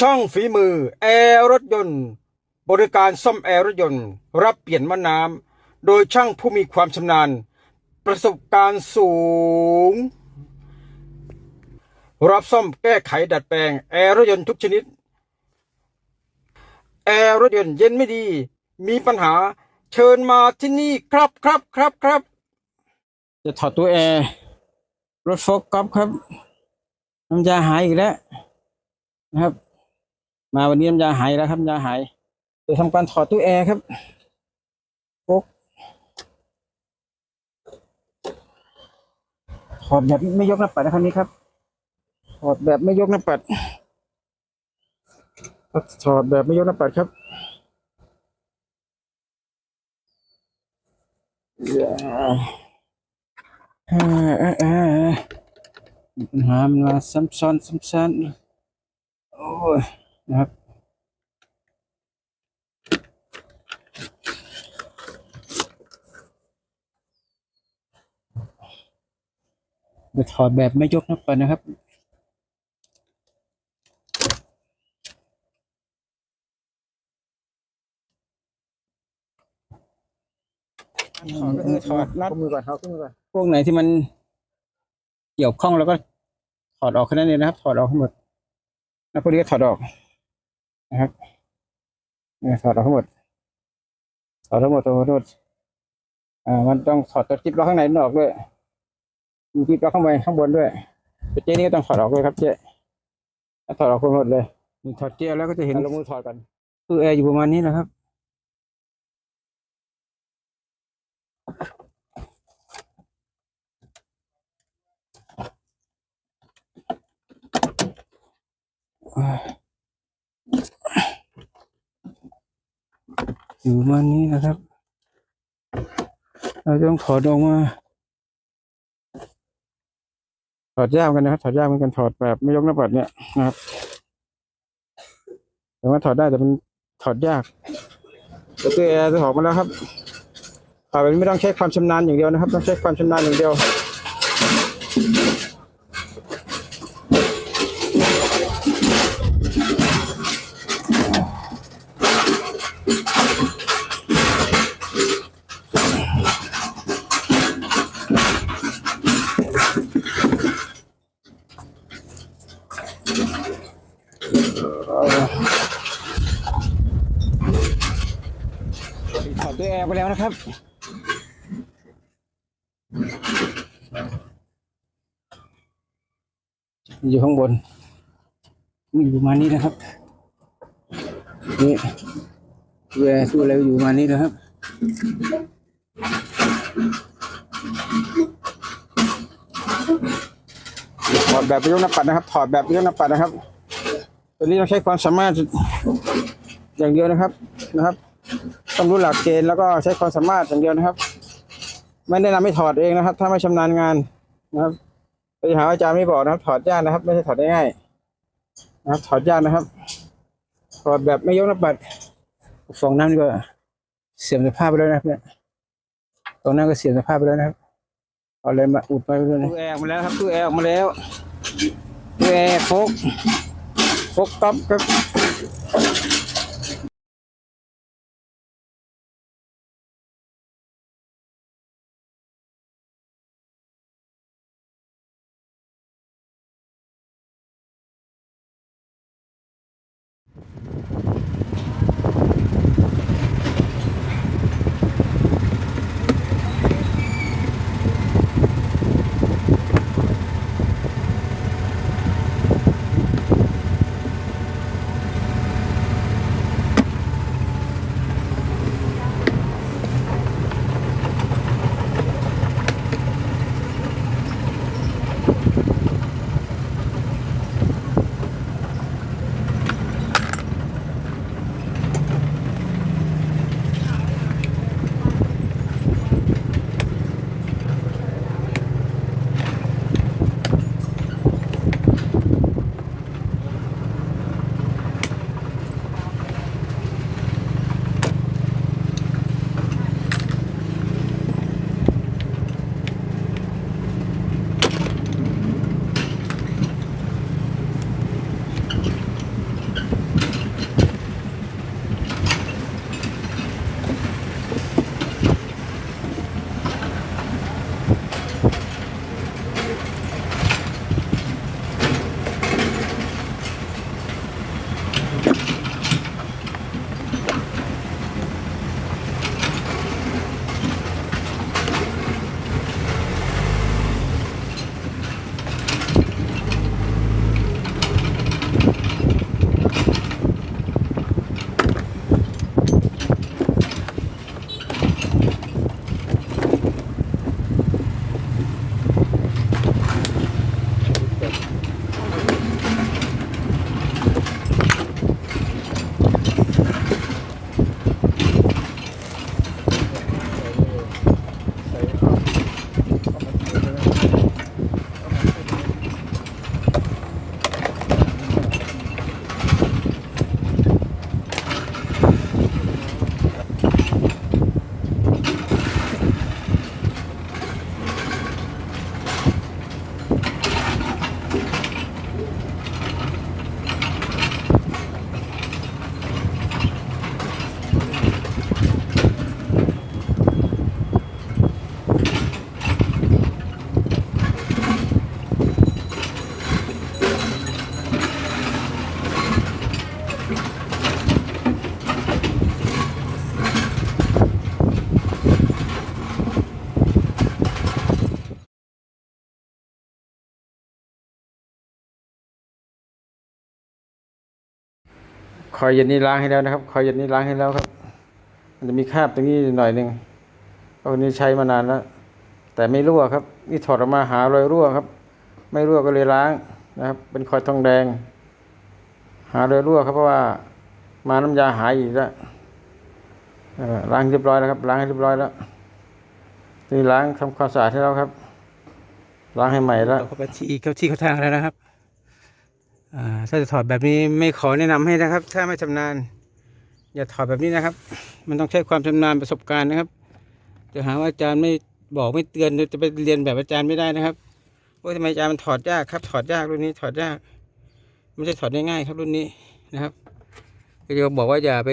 ช่องฝีมือ แอร์รถยนต์ บริการซ่อมแอร์รถยนต์ รับเปลี่ยนมะน้ำโดยช่างผู้มีความชำนาญ ประสบการณ์สูง รับซ่อมแก้ไขดัดแปลง แอร์รถยนต์ทุกชนิด แอร์รถยนต์เย็นไม่ดี มีปัญหาเชิญมาที่นี่ครับครับครับครับ จะถอดตัวแอร์รถโฟกัสครับน้ำยาหายอีกแล้วนะครับ มาวันนี้น้ำยาหายแล้วครับยาหายจะทำการถอดตู้แอร์ครับโฟกถอดแบบไม่ยกหน้าปัดนะครับนี้ครับถอดแบบไม่ยกหน้าปัดถอดแบบไม่ยกหน้าปัดครับเอ่อเอ่อเอ่อมีปัญหามันมาซ้ำซ้อนซ้ำซ้อนโอ้ย นะครับจะถอดแบบไม่ยกหน้าปัดนะครับถอดก็คือถอดรัดมือก่อนถอดมือก่อนพวกไหนที่มันเกี่ยวข้องแล้วก็ถอดออกแค่นั้นเองนะครับ ถอดออกทั้งหมดแล้วพวกนี้ก็ถอดออก นะครับเนี่ยถอดออกทั้งหมดถอดทั้งหมดถอดทั้งหมดอ่ามันต้องถอดตัวจิ๊บล็อกข้างในออกด้วยมีจิ๊บล็อกข้างบนข้างบนด้วยแต่เจ๊นี่ก็ต้องถอดออกด้วยครับเจ๊ถ้าถอดออกหมดเลยมีถอดเจ๊แล้วก็จะเห็นลงมือถอดกันคือแอร์อยู่ประมาณนี้นะครับอ อยู่ประมาณนี้นะครับ เราต้องถอดออกมา ถอดยากเหมือนกันนะครับ ถอดยากเหมือนกันถอดแบบไม่ยกหน้าปัดเนี่ยนะครับแต่ว่าถอดได้แต่มันถอดยากแต่ตัวแอร์จะออกมาแล้วครับถอดแบบนี้ไม่ต้องใช้ความชำนาญอย่างเดียวนะครับ ต้องใช้ความชำนาญอย่างเดียว ถอดตัวแอร์ไปแล้วนะครับ อยู่ข้างบนมีอยู่ประมาณนี้นะครับนี่ตัวแอร์ตัวอะไรอยู่ประมาณนี้นะครับถอดแบบไม่ยกหน้าปัดนะครับ ถอดแบบไม่ยกหน้าปัดนะครับ ตัวนี้ต้องใช้ความสามารถอย่างเดียวนะครับนะครับ ต้องรู้หลักเกณฑ์แล้วก็ใช้ความสามารถอย่างเดียวนะครับ ไม่แนะนำให้ถอดเองนะครับ ถ้าไม่ชำนาญงานนะครับไปหาอาจารย์ไม่บอกนะครับ ถอดยากนะครับ ไม่ใช่ถอดได้ง่ายนะครับ ถอดยากนะครับถอดแบบไม่ยกหน้าปัดฟองน้ำนี่ก็เสื่อมสภาพไปแล้วนะครับเนี่ยฟองน้ำก็เสื่อมสภาพไปแล้วนะครับเอาอะไรมาอุดไปด้วยนะตู้แอร์มาแล้วครับตู้แอร์ออกมาแล้วตู้แอร์โฟก โฟกต๊อปครับ คอยเย็นนี้ล้างให้แล้วนะครับ คอยเย็นนี้ล้างให้แล้วครับ มันจะมีคราบตรงนี้หน่อยหนึ่งเพราะวันนี้ใช้มานานแล้ว แต่ไม่รั่วครับ นี่ถอดออกมาหารอยรั่วครับ ไม่รั่วก็เลยล้างนะครับ เป็นคอยทองแดง หารอยรั่วครับเพราะว่ามาน้ำยาหายอีกแล้วล้างเรียบร้อยแล้วครับ ล้างให้เรียบร้อยแล้วนี่ล้างทำความสะอาดให้แล้วครับ ล้างให้ใหม่แล้วเขาไปที่เขาที่เขาทางแล้วนะครับ ถ้าจะถอดแบบนี้ไม่ขอแนะนำให้นะครับ ถ้าไม่ชำนาญ อย่าถอดแบบนี้นะครับ มันต้องใช้ความชำนาญประสบการณ์นะครับ จะหาว่าอาจารย์ไม่บอกไม่เตือนจะไปเรียนแบบอาจารย์ไม่ได้นะครับว่าทำไมอาจารย์มันถอดยากครับ ถอดยากรุ่นนี้ถอดยากไม่ใช่ถอดง่ายๆครับรุ่นนี้นะครับก็จะบอกว่าอย่าไป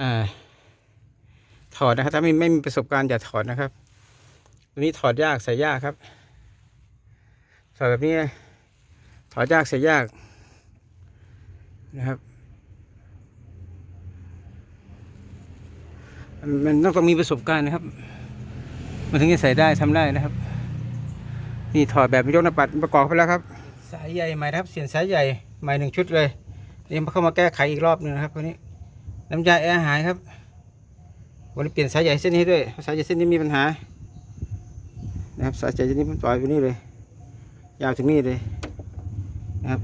อ่าถอดนะครับ ถ้าไม่ไม่มีประสบการณ์อย่าถอดนะครับตัวนี้ถอดยากใส่ยากครับถอดแบบนี้ ถอดยากใส่ยากนะครับ มันต้องต้องมีประสบการณ์นะครับ มันถึงจะใส่ได้ทำได้นะครับ นี่ถอดแบบยกหน้าปัดประกอบไปแล้วครับ สายใหญ่ใหม่ครับเสียนสายใหญ่ใหม่หนึ่งชุดเลยนี่มาเข้ามาแก้ไขอีกรอบหนึงนะครับวันนี้น้ำยาแอร์หายครับวันนี้เปลี่ยนสายใหญ่เส้นนี้ด้วยเพราะสายใหญ่เส้นนี้มีปัญหานะครับสายใจจะนี้ผมต่อยไปนี่เลย ยาวถึงนี่เลย นะครับ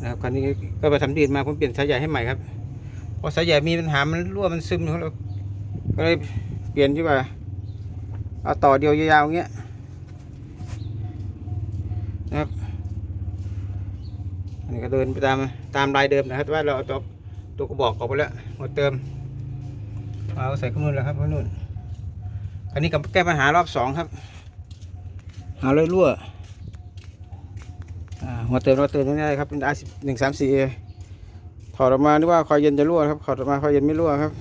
นะครับคราวนี้ก็ไปทำดีดมาผมเปลี่ยนสายใหญ่ให้ใหม่ครับเพราะสายใหญ่มีปัญหามันรั่วมันซึมเราก็เลยเปลี่ยนดีกว่าเอาต่อเดียวยาวๆอย่างเงี้ยนะครับอันนี้ก็เดินไปตามตามลายเดิมนะครับแต่ว่าเราเอาตัวตัวกระบอกออกไปแล้วหมดเติมเอาใส่ข้างนู้นแล้วครับข้างนู้นอันนี้กับแก้ปัญหารอบสองครับ หาเลยรั่วอ่าหัวเติมเราเติมง่ายๆครับเป็น R สิบหนึ่งสามสี่ถอดออกมานึกว่าคอยเย็นจะรั่วครับถอดออกมาคอยเย็นไม่รั่วครับ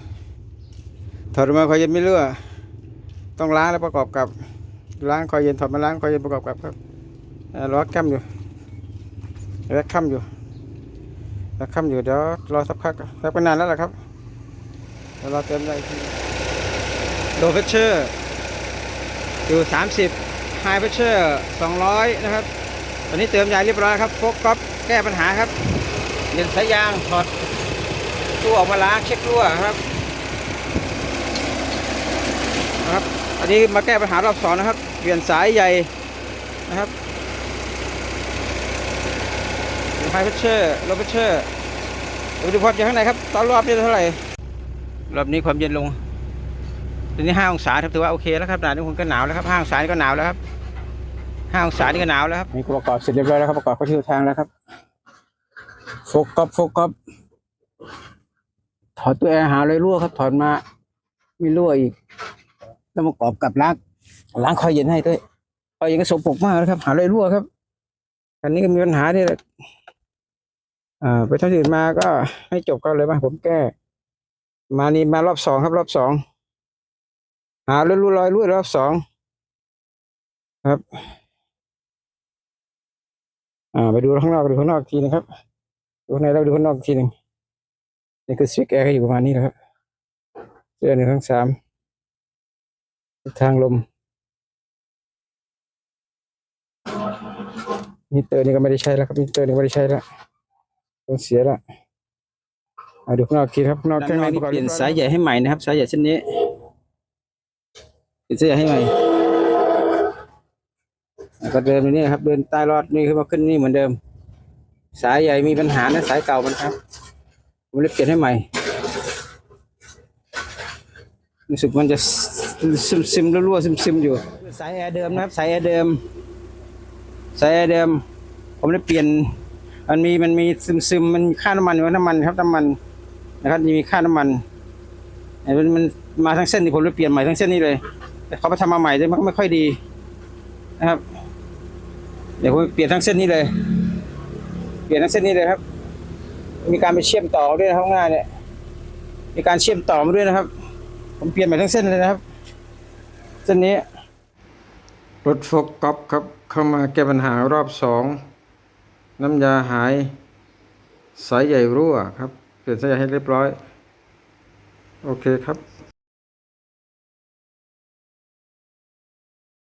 ถอดออกมาคอยเย็นไม่รั่วต้องล้างแล้วประกอบกับล้างคอยเย็นถอดมาล้างคอยเย็นประกอบกับครับอ่าล้อแคมอยู่ล้อแคมอยู่ล้อแคมอยู่เดี๋ยวรอสักพักสักนานแล้วล่ะครับเดี๋ยวราเติมได้ที่โลเพชเชอร์อยู่30 ไฮเพชเชอร์200 นะครับ ตอนนี้เติมยาเรียบร้อยครับโฟกก๊อปแก้ปัญหาครับเปลี่ยนสายยางถอดตู้ออกมาล้างเช็ครั่วครับนะครับอันนี้มาแก้ปัญหารอบสองนะครับ เปลี่ยนสายใหญ่นะครับไฮเพชเชอร์โลเพชเชอร์ดูดูความเย็นข้างในครับ ตอนรอบนี้เท่าไหร่ รอบนี้ความเย็นลงตอนนี้ห้าองศาครับถือว่าโอเคแล้วครับหนานี้คุณก็หนาวแล้วครับห้าองศาก็หนาวแล้วครับ ห้าองศานี่ก็หนาวแล้วครับนี่ก็ประกอบเสร็จเรียบร้อยแล้วครับประกอบเข้าที่ทางแล้วครับ โฟกัสโฟกัสถอดตัวแอร์หาเลยรั่วครับ ถอดมามีรั่วอีก แล้วประกอบกับล้างล้างคอยเย็นให้ด้วยคอยเย็นก็สกปรกมากนะครับ หาเลยรั่วครับอันนี้ก็มีปัญหาที่อ่าไปทำอื่นมาก็ให้จบก็เลยมาผมแก้ มานี่มารอบสองครับรอบสองหาเลยรั่วรอยรั่วรอบสองครับ อ่าไปดูข้างนอกดูข้างนอกอีกทีนะครับดูข้างในแล้วดูข้างนอกทีหนึ่งนี่คือสวิกแอร์ก็อยู่ประมาณนี้นะครับเสื้อหนึ่งทั้งสามทางลมมิเตอร์นี่ก็ไม่ได้ใช้แล้วครับมิเตอร์นี่ไม่ได้ใช้แล้วต้องเสียล้วมาดูข้างนอกทีครับข้างนอกข้างในเปลี่ยนสายใหญ่ให้ใหม่นะครับ สายใหญ่เส้นนี้เปลี่ยนสายใหญ่ให้ใหม่ ก็เดินอยู่นี่ครับ เดินใต้รอดนี่ขึ้นมาขึ้นนี่เหมือนเดิม สายใหญ่มีปัญหานะสายเก่ามันครับ ผมเลยเปลี่ยนให้ใหม่รู้สึกมันจะซึมซึมรั่วซึมซึมอยู่ สายแอร์เดิมนะครับ สายแอร์เดิม สายแอร์เดิม ผมเลยเปลี่ยน มันมีมันมีซึมซึมมันมีค่าน้ำมันอยู่น้ำมันครับน้ำมันนะครับมีค่าน้ำมันไอ้มันมันมาทั้งเส้นนี่ผมเลยเปลี่ยนใหม่ทั้งเส้นนี้เลย แต่เขาไปทำมาใหม่เลยมันก็ไม่ค่อยดีนะครับ เดี๋ยวผมเปลี่ยนทั้งเส้นนี้เลย เปลี่ยนทั้งเส้นนี้เลยครับ มีการไปเชื่อมต่อด้วยนะครับข้างหน้าเนี่ยมีการเชื่อมต่อมาด้วยนะครับ ผมเปลี่ยนใหม่ทั้งเส้นเลยนะครับ เส้นนี้รถโฟกก๊อปครับ เข้ามาแก้ปัญหารอบสองน้ำยาหาย สายใหญ่รั่วครับ เปลี่ยนสายใหญ่ให้เรียบร้อย โอเคครับ